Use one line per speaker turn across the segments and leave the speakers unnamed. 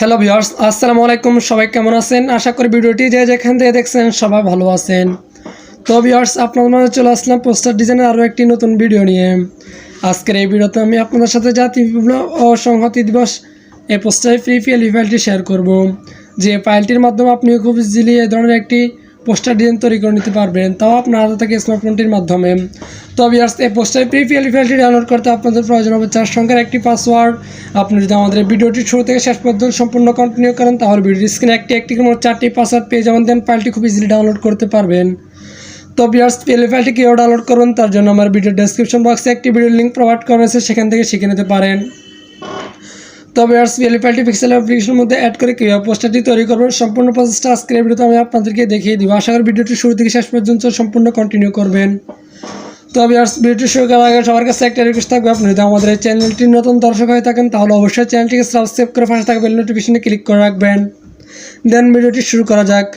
Hello viewers আসসালামু আলাইকুম, সবাই কেমন আছেন? আশা করি ভিডিওটি যে যেখান থেকে দেখছেন সবাই ভালো আছেন। তো ভিউয়ার্স আপনাদের মাঝে চলে আসলাম পোস্টার ডিজাইনের আরও একটি নতুন ভিডিও নিয়ে। আজকের এই ভিডিওতে আমি আপনাদের সাথে জাতি বিভিন্ন ও সংহতি দিবস এই পোস্টারে ফ্রি পিএল ফাইলটি শেয়ার করব। যে ফাইলটির মাধ্যমে আপনি খুব ইজিলি এই ধরনের একটি পোস্টার ডিজাইন তৈরি করে নিতে পারবেন। তাও আপনার হাতে থেকে স্মার্টফোনটির মাধ্যমে। তো ভিউয়ার্স এই পোস্টার ফ্রি পিএল ফাইলটি ডাউনলোড করতে আপনাদের প্রয়োজন হবে চার সংখ্যার একটি পাসওয়ার্ড আপনি যদি আমাদের ভিডিওটি শুরু থেকে শেষ পর্যন্ত সম্পূর্ণ কন্টিনিউ করেন, তাহলে ভিডিওর স্ক্রিনে একটি একটি করে চারটি পাসওয়ার্ড পেয়ে যাবেন দেন ফাইলটি খুব ইজিলি ডাউনলোড করতে পারবেন। তো ভিউয়ার্স পিএল ফাইলটি কীভাবে ডাউনলোড করুন, তার জন্য আমার ভিডিও ডেসক্রিপশন বক্সে একটি ভিডিও লিঙ্ক প্রোভাইড করা হয়েছে সেখান থেকে শিখে নিতে পারেন। তো ভিউয়ার্স পিএল ফাইলটি পিক্সেল অ্যাপ্লিকেশনের মধ্যে অ্যাড করে কীভাবে পোস্টারটি তৈরি করবেন। সম্পূর্ণ প্রসেসটা আজকের ভিডিওতে আমি আপনাদেরকে দেখিয়ে দিব। আশা করি ভিডিওটি শুরু থেকে শেষ পর্যন্ত সম্পূর্ণ কন্টিনিউ করবেন। তবে ভিউয়ার্স ভিডিওটি শুরু করার আগে সবার কাছে একটা রিকোয়েস্ট থাকবে। আপনি যদি আমাদের এই চ্যানেলটির নতুন দর্শক হয়ে থাকেন, তাহলে অবশ্যই চ্যানেলটিকে সাবস্ক্রাইব করে পাশে থাকা বেল নোটিফিকেশনে ক্লিক করে রাখবেন। দেন ভিডিওটি শুরু করা যাক।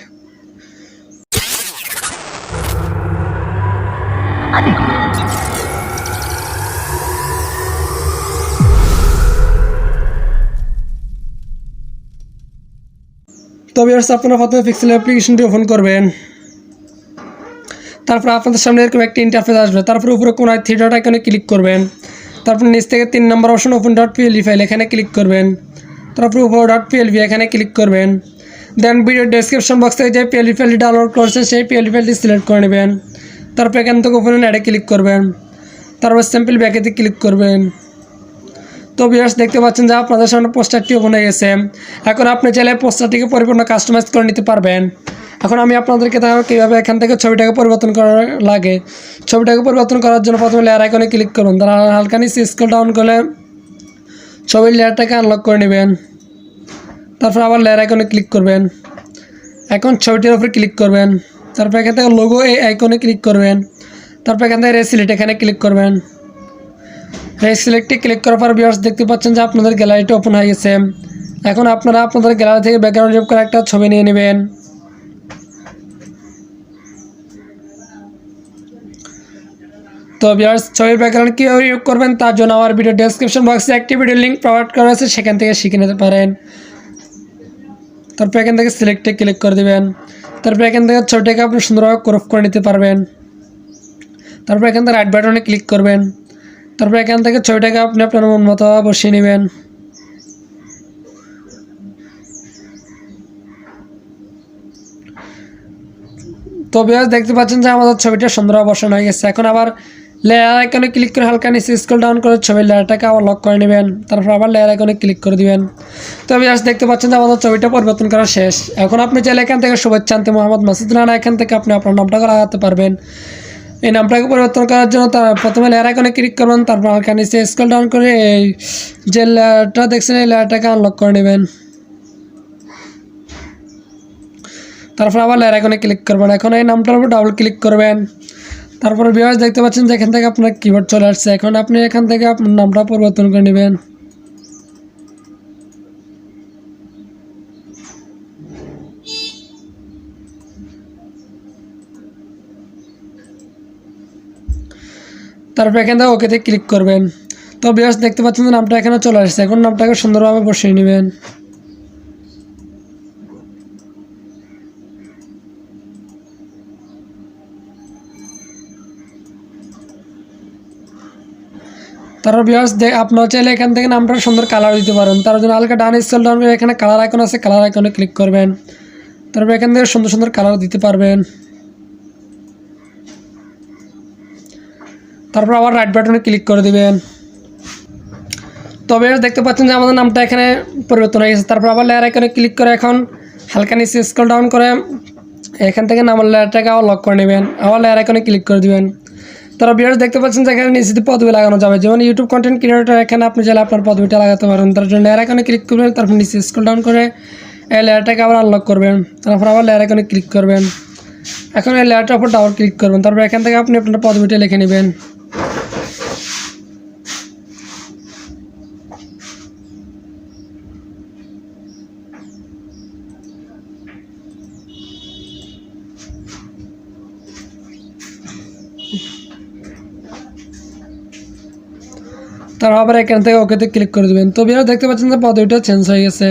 ভিউয়ার্স আপনারা প্রথমে পিক্সেল অ্যাপ্লিকেশনটি ওপেন করবেন। তারপর আপনাদের সামনে এরকম একটি ইন্টারফেস আসবে। তারপর উপরে কোনায় থ্রি ডট আইকনে ক্লিক করবেন। তারপর নিচ থেকে তিন নম্বর option open dot PLE file এখানে ক্লিক করবেন। তারপর উপর ডট পিএলভি এখানে ক্লিক করবেন। দেন ভিডিও ডেসক্রিপশন বক্স থেকে যে পিএলই ফাইলটি ডাউনলোড করছেন সেই পিএলই ফাইলটি সিলেক্ট করে নেবেন। তারপর এখান থেকে ওপেন অ্যাডে ক্লিক করবেন। তারপর স্যাম্পল ব্যাকেতে ক্লিক করবেন। তো ভিউয়ার্স দেখতে পাচ্ছেন যে আপনাদের সামনে পোস্টারটি ওপেন হয়ে গেছে। এখন আপনি চাইলে পোস্টারটিকে পরিপূর্ণ কাস্টমাইজ করে নিতে পারবেন। এখন আমি আপনাদেরকে দেখাবো কীভাবে এখান থেকে ছবিটাকে পরিবর্তন করা লাগে। ছবিটাকে পরিবর্তন করার জন্য প্রথমে লেয়ার আইকনে ক্লিক করুন। তারা হালকা নিচে স্কেল ডাউন করলে ছবির লেয়ারটাকে আনলক করে নেবেন। তারপর আবার লেয়ার আইকনে ক্লিক করবেন। এখন ছবিটির উপরে ক্লিক করবেন। তারপর এখান থেকে লোগো এই আইকনে ক্লিক করবেন। তারপর এখান থেকে রেসিলিট এখানে ক্লিক করবেন। এই সিলেক্টে ক্লিক করার পর ভিউয়ার্স দেখতে পাচ্ছেন যে আপনাদের গ্যালারিটি ওপেন হয়ে গেছে। এখন আপনারা আপনাদের গ্যালারি থেকে ব্যাকগ্রাউন্ড রিমুভ করে একটা ছবি নিয়ে নেবেন। তো ভিউয়ার্স ছবির ব্যাকগ্রাউন্ড কীভাবে রিমুভ করবেন তার জন্য আমার ভিডিও ডেসক্রিপশন বক্সে একটি ভিডিও লিঙ্ক প্রোভাইড করা আছে সেখান থেকে শিখে নিতে পারেন। তারপর এখান থেকে সিলেক্টে ক্লিক করে দেবেন। তারপর এখান থেকে ছবিটাকে আপনি সুন্দরভাবে ক্রপ করে নিতে পারবেন। তারপর এখান থেকে রাইট বাটনে ক্লিক করবেন। তারপর এখান থেকে ছবিটাকে আপনি আপনার মন মতো বসিয়ে নেবেন। তো বিয়াস দেখতে পাচ্ছেন যে আমাদের ছবিটা সুন্দরভাবে বসানো হয়ে গেছে। এখন আবার লেয়ার আইকনে ক্লিক করে হালকা নিচে স্ক্রল ডাউন করে ছবির লেয়ারটাকে আবার লক করে নেবেন। তারপর আবার লেয়ার আইকনে ক্লিক করে দিবেন। তো বিয়াস দেখতে পাচ্ছেন যে আমাদের ছবিটা পরিবর্তন করা শেষ। এখন আপনি চাইলে এখান থেকে শুভেচ্ছা মোহাম্মদ মাসুদ রানা, এখান থেকে আপনি আপনার নামটাকে লাগাতে পারবেন। এই নামটাকে পরিবর্তন করার জন্য তার প্রথমে লেয়ার আইকনে ক্লিক করবেন, তারপর হালকা নিচে স্ক্রল ডাউন করে এই যে লেয়ারটা দেখছেন, এই লেয়ারটাকে আনলক করে নেবেন। তারপর আবার লেয়ার আইকনে ক্লিক করবেন। এখন এই নামটার উপর ডাবল ক্লিক করবেন। তারপর বিভাস দেখতে পাচ্ছেন যে এখান থেকে আপনার কিবোর্ড চলে আসছে। এখন আপনি এখান থেকে আপনার নামটা পরিবর্তন করে নেবেন। তারপর এখান থেকে ওকেতে ক্লিক করবেন। তো বিভাস দেখতে পাচ্ছেন যে নামটা এখানে চলে আসছে। এখন নামটাকে সুন্দরভাবে বসিয়ে নেবেন। তারপর বিয়ার্স আপনার চাইলে এখান থেকে নামটা সুন্দর কালার দিতে পারেন। তার জন্য হালকা ডান স্কেল ডাউন করে এখানে কালার আইকন আছে কালার আইকনে ক্লিক করবেন। তারপর এখান থেকে সুন্দর সুন্দর কালার দিতে পারবেন। তারপর আবার রাইট বাটনে ক্লিক করে দেবেন। তবে দেখতে পাচ্ছেন যে আমাদের নামটা এখানে পরিবর্তন হয়ে গেছে। তারপর আবার লেয়ার আইকনে ক্লিক করে এখন হালকা নিচে স্কেল ডাউন করে এখান থেকে নামের লেয়ারটাকে আবার লক করে নেবেন। আবার লেয়ার আইকনে ক্লিক করে দিবেন। তারা বিয়ার্স দেখতে পাচ্ছেন যে এখানে নিচে পদবি লাগানো যাবে। যেমন ইউটিউব কন্টেন্ট ক্রিয়েটর এখানে আপনি চাইলে আপনার পদবিটা লাগাতে পারেন। তার জন্য লেয়ার আইকনে ক্লিক করবেন, তারপর নিচে স্ক্রল ডাউন করে এই লেয়ারটাকে আবার আনলক করবেন। তারপর আবার লেয়ার আইকনে ক্লিক করবেন। এখন এই লেয়ারটার উপর ডাবল ক্লিক করবেন। তারপর এখান থেকে আপনি আপনার পদবিটা লিখে নেবেন। তারপর আবার এখান থেকে ওকেতে ক্লিক করে দেবেন। তো বিয়ার দেখতে পাচ্ছেন যে পদবিটা চেঞ্জ হয়ে গেছে।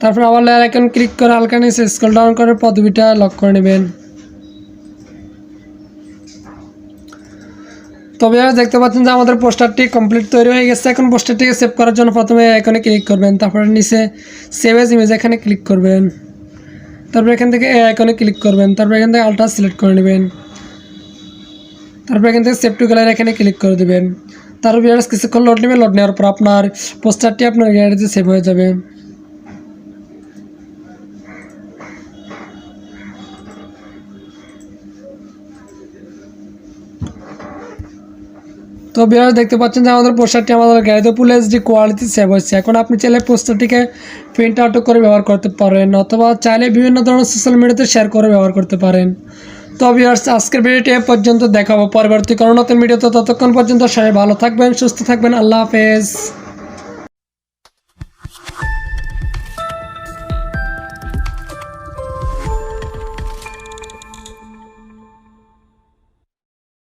তারপর আবার লেয়ার আইকন ক্লিক করে হালকা নিচে স্ক্রল ডাউন করে পদবিটা লক করে নেবেন। তবে দেখতে পাচ্ছেন যে আমাদের পোস্টারটি কমপ্লিট তৈরি হয়ে গেছে। এখন পোস্টারটিকে সেভ করার জন্য প্রথমে এখানে ক্লিক করবেন। তারপরে নিচে সেভ এজ ইমেজ এখানে ক্লিক করবেন। তারপর এখান থেকে এ আইকনে ক্লিক করবেন। তারপর এখান থেকে আলট্রা সিলেক্ট করে নেবেন। তারপর এখান থেকে সেভ টু গ্যালারি এখানে ক্লিক করে দেবেন। তারপর কিছুক্ষণ লোড নেবে লোড নেওয়ার পর আপনার পোস্টারটি আপনার গ্যালারিতে সেভ হয়ে যাবে। তো বিহার দেখতে পাচ্ছেন যে আমাদের পোস্টারটি আমাদের গাড়িতে ফুল এইচডি কোয়ালিটি সেভ হচ্ছে এখন আপনি চাইলে পোস্টারটিকে প্রিন্ট আউট করে ব্যবহার করতে পারেন, অথবা চাইলে বিভিন্ন ধরনের সোশ্যাল মিডিয়াতে শেয়ার করে ব্যবহার করতে পারেন। তো ভিউয়ার্স আজকের ভিডিওটি এ পর্যন্ত দেখাবো। পরবর্তী কোনো নতুন ভিডিওতে ততক্ষণ পর্যন্ত সবাই ভালো থাকবেন, সুস্থ থাকবেন। আল্লাহ হাফেজ।